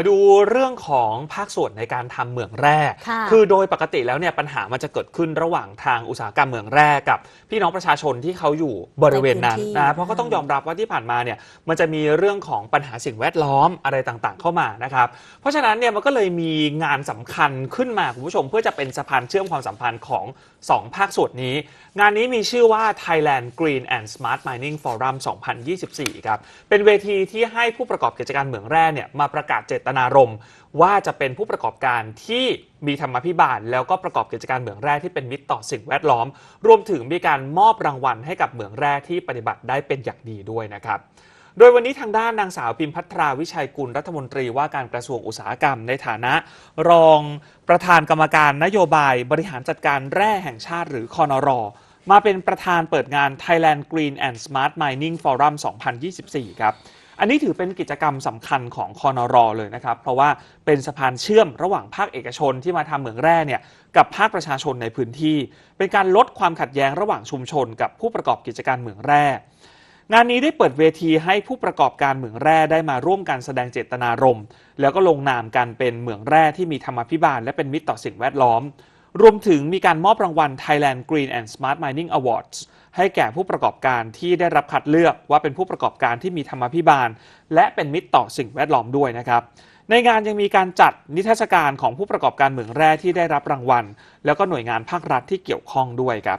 มาดูเรื่องของภาคส่วนในการทำเหมืองแร่ค่ะคือโดยปกติแล้วเนี่ยปัญหามันจะเกิดขึ้นระหว่างทางอุตสาหกรรมเหมืองแร่กับ พี่น้องประชาชนที่เขาอยู่บริเวณนั้นในพื้นที่นะเพราะก็ต้องยอมรับว่าที่ผ่านมาเนี่ยมันจะมีเรื่องของปัญหาสิ่งแวดล้อมอะไรต่างๆ เข้ามานะครับ เพราะฉะนั้นเนี่ยมันก็เลยมีงานสำคัญขึ้นมาคุณผู้ชม เพื่อจะเป็นสะพานเชื่อมความสัมพันธ์ของ 2 ภาคส่วนนี้ งานนี้มีชื่อว่า Thailand Green and Smart Mining Forum 2024 ครับเป็นเวทีที่ให้ผู้ประกอบกิจการเหมืองแร่เนี่ยมาประกาศเจตนารมณ์ว่าจะเป็นผู้ประกอบการที่มีธรรมาภิบาล แล้วก็ประกอบกิจการเหมืองแร่ที่เป็นมิตรต่อสิ่งแวดล้อม รวมถึงมีการมอบรางวัลให้กับเหมืองแร่ที่ปฏิบัติได้เป็นอย่างดีด้วยนะครับโดยวันนี้ทางด้านนางสาวพิมพัทราวิชัยกุลรัฐมนตรีว่าการกระทรวงอุตสาหกรรม ในฐานะ รองประธานกรรมการนโยบายบริหารจัดการแร่แห่งชาติหรือคอนรอมาเป็นประธานเปิดงาน Thailand Green and Smart Mining Forum 2024 ครับ อันนี้ถือเป็นกิจกรรมสำคัญของคอนรอเลยนะครับ เพราะว่าเป็นสะพานเชื่อมระหว่างภาคเอกชนที่มาทำเหมืองแร่เนี่ยกับภาคประชาชนในพื้นที่ เป็นการลดความขัดแย้งระหว่างชุมชน กับผู้ประกอบกิจการเหมืองแร่งานนี้ได้เปิดเวทีให้ผู้ประกอบการเหมืองแร่ได้มาร่วมกันแสดงเจตนารมณ์ แล้วก็ลงนามกันเป็นเหมืองแร่ที่มีธรรมาภิบาลและเป็นมิตรต่อสิ่งแวดล้อม รวมถึงมีการมอบรางวัล Thailand Green and Smart Mining Awards ให้แก่ผู้ประกอบการที่ได้รับคัดเลือกว่าเป็นผู้ประกอบการที่มีธรรมาภิบาล และเป็นมิตรต่อสิ่งแวดล้อมด้วยนะครับในงานยังมีการจัดนิทรรศการของผู้ประกอบการเหมืองแร่ที่ได้รับรางวัล แล้วก็หน่วยงานภาครัฐที่เกี่ยวข้องด้วยครับ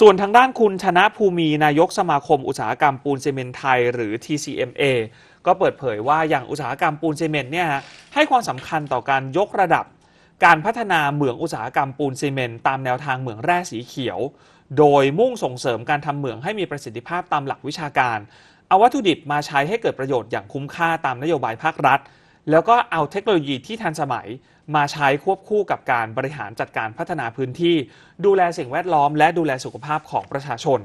ส่วนทางด้านคุณชนะภูมินายกสมาคมอุตสาหกรรมปูนซีเมนต์ไทย หรือ TCMA ก็เปิดเผยว่าอย่างอุตสาหกรรมปูนซีเมนต์เนี่ยฮะให้ความสำคัญต่อการยกระดับ การพัฒนาเหมืองอุตสาหกรรมปูนซีเมนต์ตามแนวทางเหมืองแร่สีเขียว โดยมุ่งส่งเสริมการทำเหมืองให้มีประสิทธิภาพตามหลักวิชาการ เอาวัตถุดิบมาใช้ให้เกิดประโยชน์อย่างคุ้มค่าตามนโยบายภาครัฐ แล้วก็เอาเทคโนโลยีที่ทันสมัยมาใช้ควบคู่กับการบริหารจัดการพัฒนาพื้นที่ ดูแลสิ่งแวดล้อม และดูแลสุขภาพของประชาชน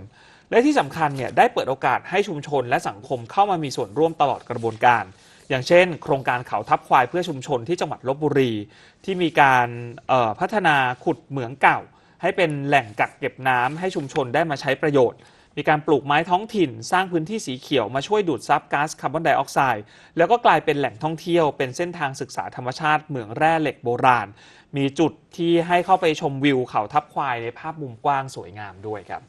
และที่สำคัญเนี่ยได้เปิดโอกาสให้ชุมชนและสังคมเข้ามามีส่วนร่วมตลอดกระบวนการ อย่างเช่น โครงการเขาทับควายเพื่อชุมชนที่จังหวัดลบบุรี ที่มีการพัฒนาขุดเหมืองเก่า ให้เป็นแหล่งกักเก็บน้ำให้ชุมชนได้มาใช้ประโยชน์ มีการปลูกไม้ท้องถิ่น สร้างพื้นที่สีเขียวมาช่วยดูดซับก๊าซคาร์บอนไดออกไซด์แล้วก็กลายเป็นแหล่งท่องเที่ยวเป็นเส้นทางศึกษาธรรมชาติเหมืองแร่เหล็กโบราณ มีจุดที่ให้เข้าไปชมวิวเขาทับควายในภาพมุมกว้างสวยงามด้วยครับ